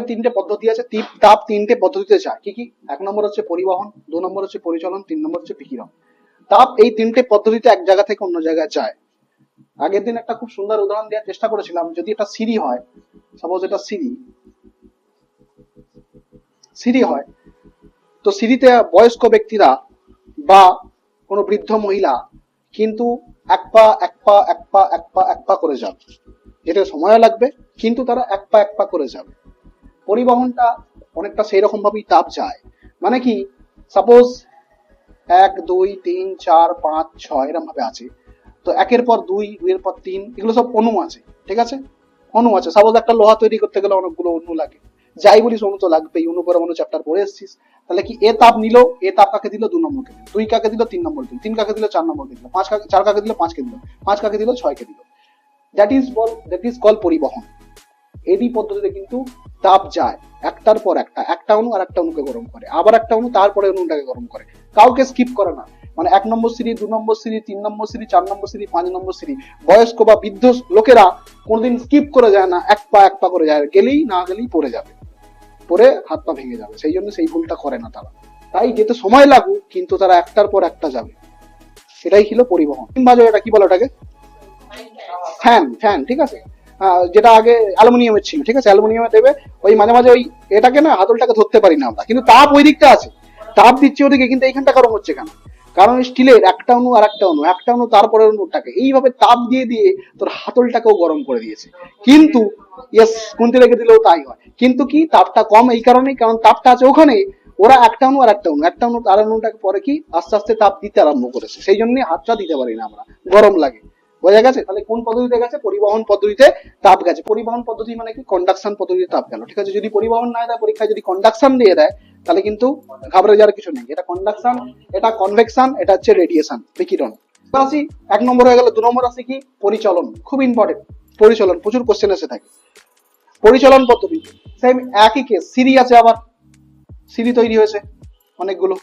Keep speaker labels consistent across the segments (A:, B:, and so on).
A: তিনটে পদ্ধতি আছে তীপ- তিনটে পদ্ধতিতে যায়। কি কি? এক নম্বর হচ্ছে পরিবহন, দু নম্বর হচ্ছে পরিচালন, তিন নম্বর হচ্ছে বিকিরণ। তাপ এই তিনটে পদ্ধতিতে এক জায়গা থেকে অন্য জায়গায় যায়। আগের দিন একটা খুব সুন্দর উদাহরণ দেওয়ার চেষ্টা করেছিলাম, যদি এটা সিঁড়ি হয় সাপোজ এটা সিঁড়ি সিঁড়ি হয়, তো সিঁড়িতে বয়স্ক ব্যক্তিরা বা কোনো বৃদ্ধ মহিলা কিন্তু এক পা এক পা এক পা এক পা এক পা করে যাবে। যেটা সময় লাগবে, কিন্তু তারা এক পা এক পা করে যাবে। পরিবহনটা অনেকটা সেই রকম ভাবেই তাপ যায় মানে কি সাপোজ এক, দুই, তিন, চার, পাঁচ, ছয় এরকম ভাবে আছে। তো একের পর দুই, দুইয়ের পর তিন, এগুলো সব অণু আছে, ঠিক আছে? অণু আছে। সাপোজ একটা লোহা তৈরি করতে গেলে অনেকগুলো অণু লাগে। যাই বলিস অণু তো লাগবেই, অণু পরমাণু চ্যাপ্টার পড়ে এসছিস। তাহলে কি এ তাপ নিল, এ তাপ কাকে দিল? দু নম্বরকে দিল। দুই কাকে দিল? তিন নম্বর দিল। তিন কাকে দিল? চার নম্বরকে দিল। পাঁচ কাকে, চার কাকে দিল? পাঁচকে দিল। পাঁচ কাকে দিল? ছয়কে দিল। দ্যাট ইজ বল দ্যাট ইজ কল পরিবহন। এডি পদ্ধতিতে কিন্তু তাপ যায়। একটার পর একটা একটা অণু আর একটা অণুকে গরম করে। আবার একটা অণু তারপরে অণুটাকে গরম করে। কাউকে স্কিপ করে না। মানে এক নম্বর সিঁড়ি, দু নম্বর সিঁড়ি, তিন নম্বর সিঁড়ি, চার নম্বর সিঁড়ি, পাঁচ নম্বর সিঁড়ি। বয়স্ক বা বৃদ্ধ লোকেরা কোনোদিন স্কিপ করে যায় না, এক পা এক পা করে যায়। গেলেই, না গেলেই পড়ে যাবে। পরে হাত পা ভেঙে যাবে। সেই জন্য সেই ভুলটা করে না তারা। তাই যেতে সময় লাগুক, কিন্তু তারা একটার পর একটা যাবে। সেটাই ছিল পরিবহন। বাজে এটা কি বলে ওটাকে? ফ্যান ফ্যান, ঠিক আছে? যেটা আগে অ্যালুমিনিয়ামের ছিল, ঠিক আছে? অ্যালুমিনিয়ামে দেবে, ওই মাঝে মাঝে ওই এটাকে না হাতলটাকে ধরতে পারি না আমরা। কিন্তু তাপ ওই দিকটা আছে। তাপ দিচ্ছে ওদিকে, কিন্তু এইখানটা গরম হচ্ছে কেন? কারণ স্টিলের একটা অণু আর একটা অণু একটা অণু তারপরে অণুটাকে। এইভাবে তাপ দিয়ে দিয়ে তোর হাতলটাকেও গরম করে দিয়েছে। কিন্তু ইয়েস কুন্তি রেখে দিলেও তাই হয়। কিন্তু কি, তাপটা কম এই কারণেই, কারণ তাপটা আছে ওখানে। ওরা একটা অণু আর একটা অণু। একটা অণু আর অণুটাকে পরে কি, আস্তে আস্তে তাপ দিতে আরম্ভ করেছে। সেই জন্যই হাতটা দিতে পারি না আমরা। গরম লাগে। বোঝা গেছে? তাহলে কোন পদ্ধতিতে গেছে? পরিবহন পদ্ধতিতে তাপ গেছে। পরিবহন পদ্ধতি মানে কি? কন্ডাকশন পদ্ধতিতে তাপ গেল। ঠিক আছে? যদি পরিবহন না দেয়, পরীক্ষায় যদি কন্ডাকশন দিয়ে দেয়, তাহলে কিন্তু ঘাবড়ে যাওয়ার কিছু নেই। এটা কন্ডাকশন এটা কনভেকশন এটা হচ্ছে রেডিয়েশন বিকিরণ। আসি এক নম্বর হয়ে গেল। দু নম্বর আসি কি? পরিচলন। খুব ইম্পর্টেন্ট পরিচলন। প্রচুর কোশ্চেন এসে থাকে। পরিচলন পদ্ধতি। সেম একই কেস সিঁড়ি আছে আবার। সিঁড়ি তৈরি হয়েছে অনেকগুলো।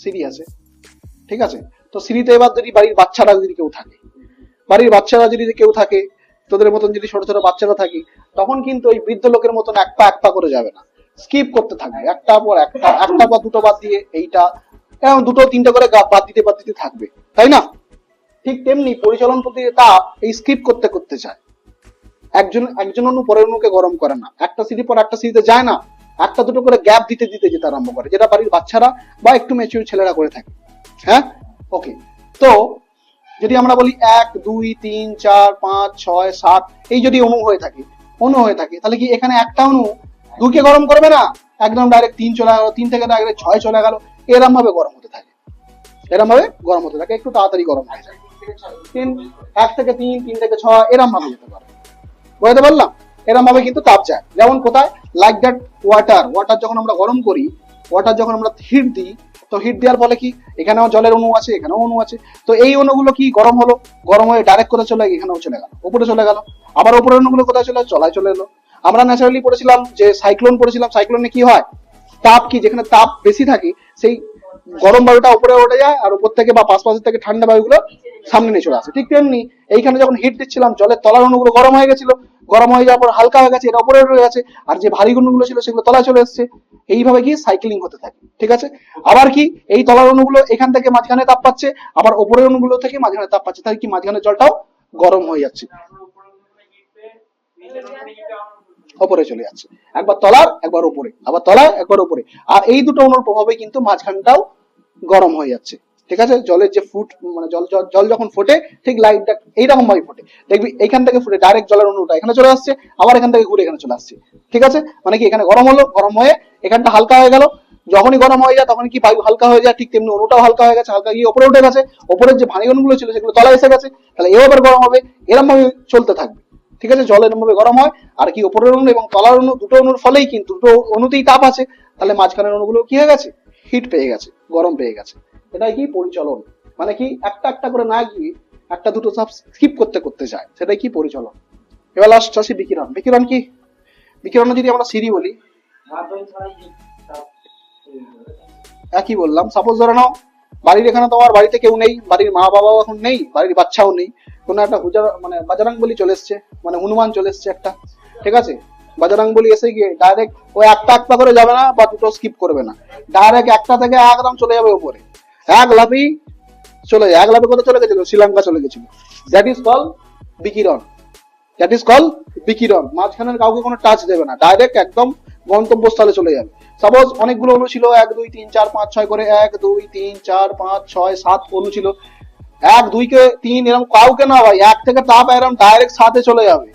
A: সিঁড়ি আছে। ঠিক আছে? তো সিঁড়িতে এবার যদি বাড়ির বাচ্চারা যদি কেউ থাকে, বাড়ির বাচ্চারা যদি কেউ থাকে, তোদের মতন যদি ছোট ছোট বাচ্চারা থাকে, তখন কিন্তু ওই বৃদ্ধ লোকের মতন এক পা এক পা করে যাবে না। স্কিপ করতে থাকবে একটা পর একটা একটা পর দুটো বাদ দিয়ে এইটা এরকম দুটো তিনটে করে বাদ দিতে বাদ দিতে থাকবে। তাই না? ঠিক তেমনি পরিচালন পদ্ধতিতে তাপ এই স্কিপ করতে করতে চায় একজন একজন অণু পরের অণুকে গরম করে না। একটা সিঁড়ি পর একটা সিঁড়িতে যায় না। একটা দুটো করে গ্যাপ দিতে দিতে যেতে আরম্ভ করে, যেটা বাড়ির বাচ্চারা বা একটু ম্যাচিউর ছেলেরা করে থাকে। হ্যাঁ? ওকে তো যদি আমরা বলি এক, দুই, তিন, চার, পাঁচ, ছয়, সাত, এই যদি অণু হয়ে থাকে, অণু হয়ে থাকে, তাহলে কি এখানে একটা অণু দুইকে গরম করবে না? একদম ডাইরেক্ট তিন চলে গেল, তিন থেকে ডাইরেক্ট ছয় চলে গেল এরম ভাবে গরম হতে থাকে। এরম ভাবে গরম হতে থাকে, একটু তাড়াতাড়ি গরম হয়ে যায়। তিন, এক থেকে তিন তিন থেকে ছয় এরম ভাবে যেতে পারে। বুঝতে পারলাম? এরম ভাবে কিন্তু তাপ যায়। যেমন কোথায়? লাইক দ্যাট ওয়াটার ওয়াটার যখন আমরা গরম করি ওয়াটার যখন আমরা হিট দিই তো হিট দেওয়ার ফলে কি? এখানেও জলের অণু আছে, এখানেও অণু আছে। তো এই অণুগুলো কি গরম হলো? গরম হয়ে ডাইরেক্ট কোথায় চলে এখানেও চলে গেল। উপরে চলে গেল। আবার উপরের অণুগুলো কোথায় চলে চলায় চলে এলো। আমরা ন্যাচারালি পড়েছিলাম যে সাইক্লোন পড়েছিলাম। সাইক্লোনে কি হয়? তাপ কি? যেখানে তাপ বেশি থাকে, সেই গরম বায়ুটা উপরে উঠে যায় আর উপর থেকে বা পাশ পাশের থেকে ঠান্ডা বায়ুগুলো সামনে নিয়ে চলে আসে। ঠিক তেমনি এইখানে যখন হিট দিচ্ছিলাম, জলের তলার অণুগুলো গরম হয়ে গেছিল, গরম হয়ে যাওয়ার পর হালকা হয়ে গেছে, এটা উপরে রয়ে গেছে, আর যে ভারী অণুগুলো ছিল সেগুলো তলায় চলে এসছে। এইভাবে কি সাইক্লিং হতে থাকে, ঠিক আছে? আবার কি, এই তলার অণুগুলো এখান থেকে মাঝখানে তাপ পাচ্ছে, আবার উপরের অণুগুলো থেকে মাঝখানে তাপ পাচ্ছে তাই কি মাঝখানে জলটাও গরম হয়ে যাচ্ছে। ওপরে চলে যাচ্ছে। একবার তলার, একবার উপরে, আবার তলায় একবার উপরে। আর এই দুটো অণুর প্রভাবে কিন্তু মাঝখানটাও গরম হয়ে যাচ্ছে। ঠিক আছে? জলের যে ফুট মানে জল, জল- যখন ফোটে, ঠিক লাইটটা এইরকম ভাবে ফোটে। দেখবি এইখান থেকে ফুটে ডাইরেক্ট জলের অণুটা এখানে চলে আসছে, আবার এখান থেকে ঘুরে এখানে চলে আসছে। ঠিক আছে? মানে কি এখানে গরম হলো, গরম হয়ে এখানটা হালকা হয়ে গেল। যখনই গরম হয়ে যায় তখন কি বায়ু হালকা হয়ে যায়, ঠিক তেমনি অণুটাও হালকা হয়ে গেছে, হালকা গিয়ে ওপরে উঠে গেছে। ওপরের যে ভারী অণুগুলো ছিল, সেগুলো তলায় এসে গেছে। তাহলে এও আবার গরম হবে এরকম ভাবে চলতে থাকবে। ঠিক আছে? জল এরকম ভাবে গরম হয়, আর কি ওপরের অণু এবং তলার অণু, দুটো অনুর ফলেই কিন্তু, দুটো অণুতেই তাপ আছে। তাহলে মাঝখানের অণুগুলো কি হয়ে গেছে? হিট পেয়ে গেছে, গরম পেয়ে গেছে। এটাই কি পরিচলন? মানে কি একটা একটা করে না গিয়ে একটা দুটো সব স্কিপ করতে করতে যায়, সেটাই কি পরিচলন? এবার লাস্ট আসি বিকিরণ। বিকিরণ কি? বিকিরণে যদি আমরা সিঁড়ি বলি, একই বললাম সাপোজ ধরে নাও, বাড়ির এখানে তোমার বাড়িতে কেউ নেই, বাড়ির মা বাবাও এখন নেই, বাড়ির বাচ্চাও নেই, কোনো একটা হুজার মানে বাজারাং বলি চলে এসছে মানে হনুমান চলে এসছে একটা, ঠিক আছে? বাজারাং বলি এসে গিয়ে ডাইরেক্ট ও একটা একটা করে যাবে না বা দুটো স্কিপ করবে না। ডাইরেক্ট একটা থেকে একদম চলে যাবে উপরে। এক লাফি চলে এক লাফে কোথায় চলে গেছিল? শ্রীলঙ্কা চলে গেছিল। দ্যাট ইজ কল বিকিরণ। দ্যাট ইজ কল বিকিরণ। মাঝখানের কাউকে কোনো টাচ দেবে না। ডাইরেক্ট একদম গন্তব্যস্থলে চলে যাবে। সাপোজ অনেকগুলো অণু ছিল, এক, দুই, তিন, চার, পাঁচ, ছয় করে এক, দুই, তিন, চার, পাঁচ, ছয়, সাত অণু ছিল। এক, দুইকে তিন এরকম কাউকে না ভাই, এক থেকে তাপ এরকম ডাইরেক্ট সাথে চলে যাবে।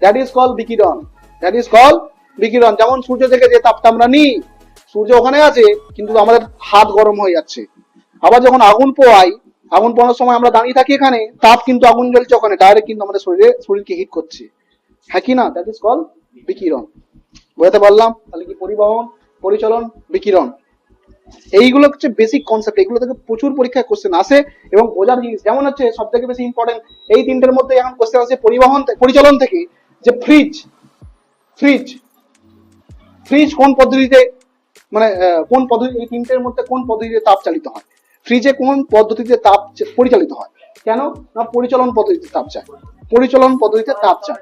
A: দ্যাট ইজ কল বিকিরণ। দ্যাট ইজ কল বিকিরণ। যেমন সূর্য থেকে যে তাপটা আমরা নিই, সূর্য ওখানে আছে, কিন্তু আমাদের হাত গরম হয়ে যাচ্ছে। আবার যখন আগুন পোয়াই আগুন পোয়ানোর সময় আমরা দাঁড়িয়ে থাকি এখানে, তাপ কিন্তু আগুন জ্বলছে ওখানে ডাইরেক্ট কিন্তু আমাদের শরীরে, শরীরকে হিট করছে। হ্যাঁ কি না? দ্যাট ইজ কল বিকিরণ। বোঝাতে পারলাম? তাহলে কি পরিবহন, পরিচালন, বিকিরণ? এইগুলো হচ্ছে বেসিক কনসেপ্ট এগুলো থেকে প্রচুর পরীক্ষায় কোশ্চেন আসে এবং বোঝার জিনিস। যেমন হচ্ছে সব থেকে বেশি ইম্পর্টেন্ট এই তিনটের মধ্যে এখন কোশ্চেন আসে পরিবহন পরিচালন থেকে, যে ফ্রিজ ফ্রিজ ফ্রিজ কোন পদ্ধতিতে মানে কোন পদ্ধতি, এই তিনটের মধ্যে কোন পদ্ধতিতে তাপ চালিত হয়? ফ্রিজে কোন পদ্ধতিতে তাপ পরিচালিত হয়? কেন? না, পরিচালন পদ্ধতিতে তাপ চায়। পরিচালন পদ্ধতিতে তাপ চায়।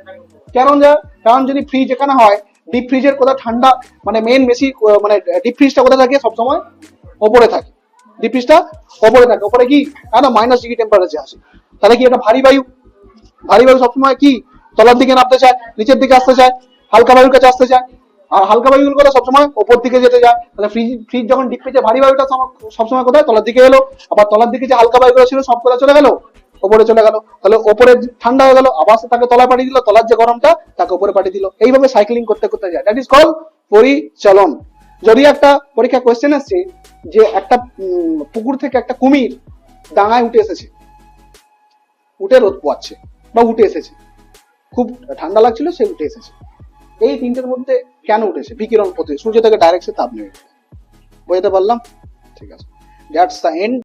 A: কেন যা? কারণ যদি ফ্রিজ এখানে হয় ডিপ ফ্রিজের কোথায় ঠান্ডা মানে মেন বেশি মানে ডিপ ফ্রিজটা কোথায় থাকে? সবসময় ওপরে থাকে। ডিপ ফ্রিজটা ওপরে থাকে। ওপরে কি? না মাইনাস ডিগ্রি টেম্পারেচার আসে। তাহলে কি এটা ভারী বায়ু? ভারী বায়ু সবসময় কি? তলার দিকে নামতে চায়, নিচের দিকে আসতে চায়, হালকা বায়ুর কাছে আসতে চায়। আর হালকা বায়ুগুলো কোথায় সবসময় ওপর দিকে যেতে যায়। তাহলে ফ্রিজ ফ্রিজ যখন ডিপ ফ্রিজে ভারী বায়ুটা সবসময় কোথায়? তলার দিকে এলো। আবার তলার দিকে যে হালকা বায়ুগুলো ছিল সব কোথায় চলে গেল? ওপরে চলে গেল। তাহলে ওপরে ঠান্ডা হয়ে গেল। আবার তাকে তলায় পাঠিয়ে দিল। তলার যে গরমটা, তাকে ওপরে পাঠিয়ে দিল। এইভাবে সাইক্লিং করতে করতে যায়। দ্যাট ইজ কল পরিচালন। যদি একটা পরীক্ষা কোয়েশ্চেন এসছে যে একটা পুকুর থেকে একটা কুমির ডাঙায় উঠে এসেছে। উঠে রোদ পোয়াচ্ছে বা উঠে এসেছে। খুব ঠান্ডা লাগছিল, সে উঠে এসেছে। এই তিনটের মধ্যে কেন উঠেছে? বিকিরণ পথে সূর্য থেকে ডাইরেক্ট সে তাপ নেবে। বোঝাতে পারলাম? ঠিক আছে। That's the end